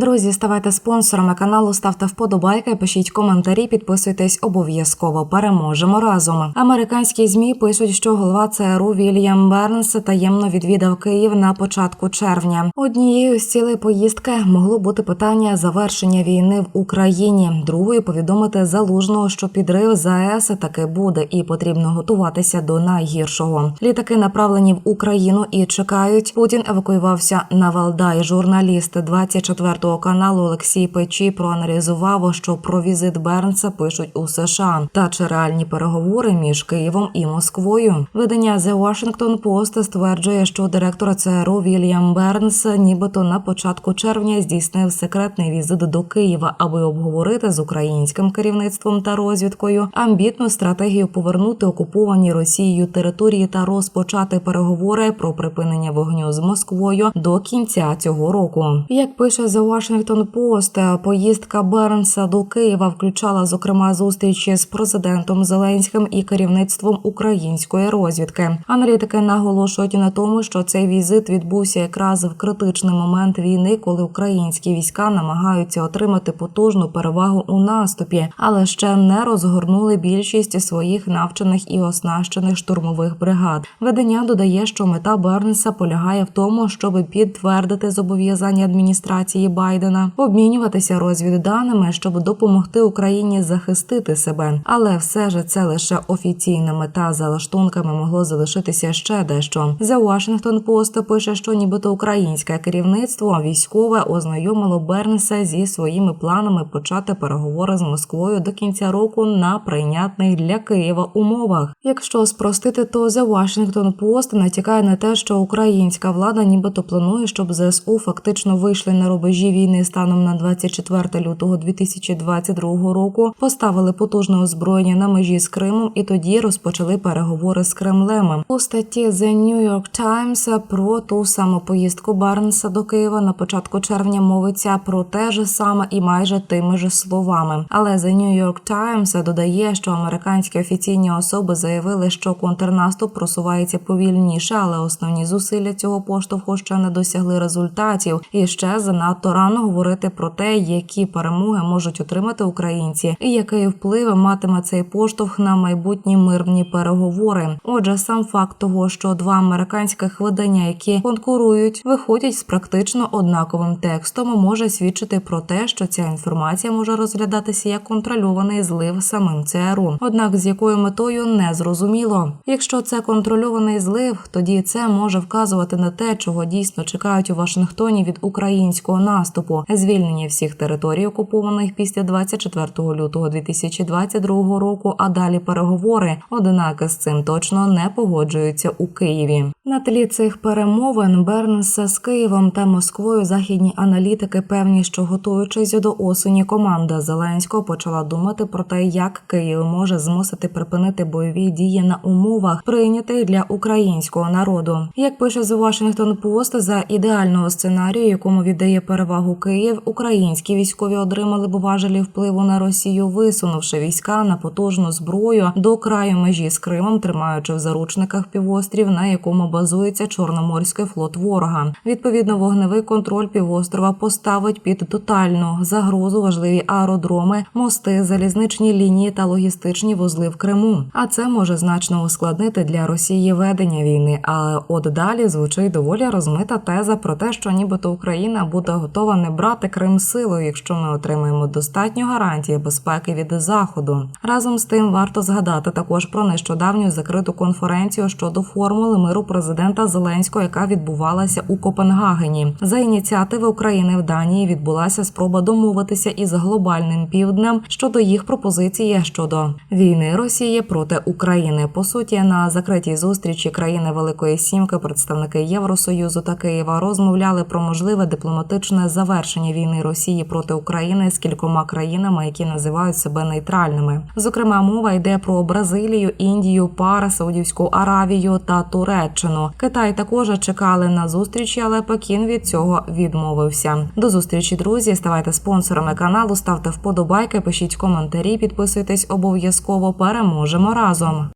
Друзі, ставайте спонсорами каналу, ставте вподобайки, пишіть коментарі, підписуйтесь обов'язково. Переможемо разом. Американські змі пишуть, що голова ЦРУ Вільям Бернс таємно відвідав Київ на початку червня. Однією з цілей поїздки могло бути питання завершення війни в Україні. Другою повідомити залужного, що підрив ЗАЕС таки буде, і потрібно готуватися до найгіршого. Літаки направлені в Україну і чекають. Путін евакуювався на Валдай. Журналіст 24 каналу Олексій Печі проаналізував, що про візит Бернса пишуть у США та чи реальні переговори між Києвом і Москвою. Видання The Washington Post стверджує, що директор ЦРУ Вільям Бернс, нібито на початку червня, здійснив секретний візит до Києва, аби обговорити з українським керівництвом та розвідкою амбітну стратегію повернути окуповані Росією території та розпочати переговори про припинення вогню з Москвою до кінця цього року. Як пише The Washington Post, поїздка Бернса до Києва включала зокрема зустрічі з президентом Зеленським і керівництвом української розвідки. Аналітики наголошують на тому, що цей візит відбувся якраз в критичний момент війни, коли українські війська намагаються отримати потужну перевагу у наступі, але ще не розгорнули більшість своїх навчених і оснащених штурмових бригад. Видання додає, що мета Бернса полягає в тому, щоб підтвердити зобов'язання адміністрації Байдена, обмінюватися розвідданими, щоб допомогти Україні захистити себе. Але все ж це лише офіційна мета за лаштунками могло залишитися ще дещо. The Washington Post пише, що нібито українське керівництво військове ознайомило Бернса зі своїми планами почати переговори з Москвою до кінця року на прийнятних для Києва умовах. Якщо спростити, то The Washington Post натякає на те, що українська влада нібито планує, щоб ЗСУ фактично вийшли на рубежі війни станом на 24 лютого 2022 року, поставили потужне озброєння на межі з Кримом і тоді розпочали переговори з Кремлем. У статті The New York Times про ту саму поїздку Барнса до Києва на початку червня мовиться про те ж саме і майже тими ж словами. Але The New York Times додає, що американські офіційні особи заявили, що контрнаступ просувається повільніше, але основні зусилля цього поштовху ще не досягли результатів. І ще занадто рано говорити про те, які перемоги можуть отримати українці, і який вплив матиме цей поштовх на майбутні мирні переговори. Отже, сам факт того, що два американських видання, які конкурують, виходять з практично однаковим текстом, може свідчити про те, що ця інформація може розглядатися як контрольований злив самим ЦРУ. Однак з якою метою не зрозуміло. Якщо це контрольований злив, тоді це може вказувати на те, чого дійсно чекають у Вашингтоні від українського наступу, звільнення всіх територій, окупованих після 24 лютого 2022 року, а далі переговори. Однак з цим точно не погоджуються у Києві. На тлі цих перемовин Бернса з Києвом та Москвою західні аналітики певні, що готуючись до осені, команда Зеленського почала думати про те, як Київ може змусити припинити бойові дії на умовах, прийнятих для українського народу. Як пише The Washington Post, за ідеального сценарію, якому віддає перевагу Київ, українські військові отримали б важелі впливу на Росію, висунувши війська на потужну зброю до краю межі з Кримом, тримаючи в заручниках півострів, на якому базується Чорноморський флот ворога. Відповідно, вогневий контроль півострова поставить під тотальну загрозу важливі аеродроми, мости, залізничні лінії та логістичні вузли в Криму. А це може значно ускладнити для Росії ведення війни. Але от далі звучить доволі розмита теза про те, що нібито Україна буде готова не брати Крим силою, якщо ми отримаємо достатньо гарантії безпеки від заходу. Разом з тим варто згадати також про нещодавню закриту конференцію щодо формули миру президента Зеленського, яка відбувалася у Копенгагені. За ініціативи України в Данії відбулася спроба домовитися із глобальним півднем щодо їх пропозиції щодо війни Росії проти України. По суті, на закритій зустрічі країни Великої Сімки, представники Євросоюзу та Києва розмовляли про можливе дипломатичне завершення війни Росії проти України з кількома країнами, які називають себе нейтральними. Зокрема, мова йде про Бразилію, Індію, ПАР, Саудівську Аравію та Туреччину. Китай також чекали на зустрічі, але Пекін від цього відмовився. До зустрічі, друзі. Ставайте спонсорами каналу, ставте вподобайки, пишіть коментарі, підписуйтесь обов'язково. Переможемо разом.